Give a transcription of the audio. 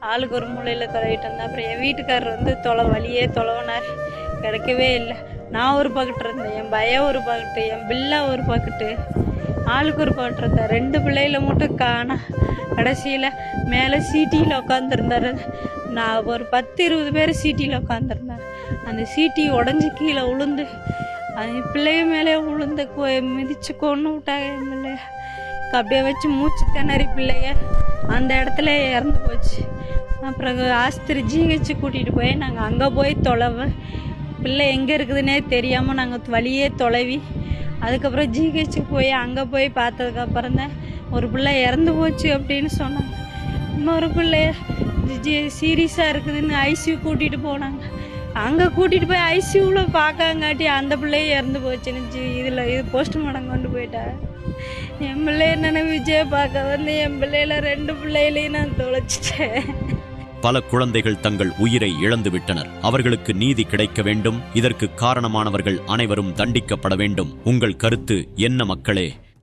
ஆளுக்கு ஒரு மூலையில் தொலைவிட்டு அப்புறம் என் வீட்டுக்காரர் வந்து தொலை வழியே தொலைவினார். கிடைக்கவே இல்லை. நான் ஒரு பாக்கெட் இருந்தேன். என் பயம் ஒரு பாக்கெட்டு என் பிள்ளை ஒரு பாக்கெட்டு ஆளுக்கு ஒரு பக்கெட் இருந்தேன் ரெண்டு பிள்ளைகள மட்டும் காணா. கடைசியில் மேலே சீட்டியில் உட்காந்துருந்தாரு நான் ஒரு பத்து இருபது பேர் சீட்டியில் உட்காந்துருந்தாங்க அந்த சீட்டி உடஞ்சி கீழே உளுந்து அது பிள்ளைய மேலே உளுந்து கொ- மிதிச்சு கொன்று விட்டாங்க என் பிள்ளைய. அப்படியே வச்சு மூச்சு திணறி பிள்ளைய அந்த இடத்துல இறந்து போச்சு. அப்புறம் ஆஸ்திரி ஜிஹெச் கூட்டிகிட்டு போய் நாங்கள் அங்கே போய் தொலைவு. பிள்ளை எங்கே இருக்குதுன்னே தெரியாமல் நாங்கள் வழியே தொலைவி. அதுக்கப்புறம் ஜிஹெச்சுக்கு போய் அங்கே போய் பார்த்ததுக்கப்புறம் தான் ஒரு பிள்ளை இறந்து போச்சு அப்படின்னு சொன்னாங்க. இன்னொரு பிள்ளைய ஜி சீரியஸாக இருக்குதுன்னு ஐசியூ கூட்டிகிட்டு போனாங்க. அங்கே கூட்டிகிட்டு போய் ஐசியூவில் பார்க்காங்காட்டி அந்த பிள்ளைய இறந்து போச்சுன்னு ஜி இதில் இது போஸ்ட்மார்ட்டம் கொண்டு போயிட்டாங்க என் பிள்ளைய என்னென்ன விஜய பார்க்க வந்து என் பிள்ளையில ரெண்டு பிள்ளைகளையும் நான் தொலைச்சிட்டேன். பல குழந்தைகள் தங்கள் உயிரை இழந்துவிட்டனர். அவர்களுக்கு நீதி கிடைக்க வேண்டும். இதற்கு காரணமானவர்கள் அனைவரும் தண்டிக்கப்பட வேண்டும். உங்கள் கருத்து என்ன மக்களே?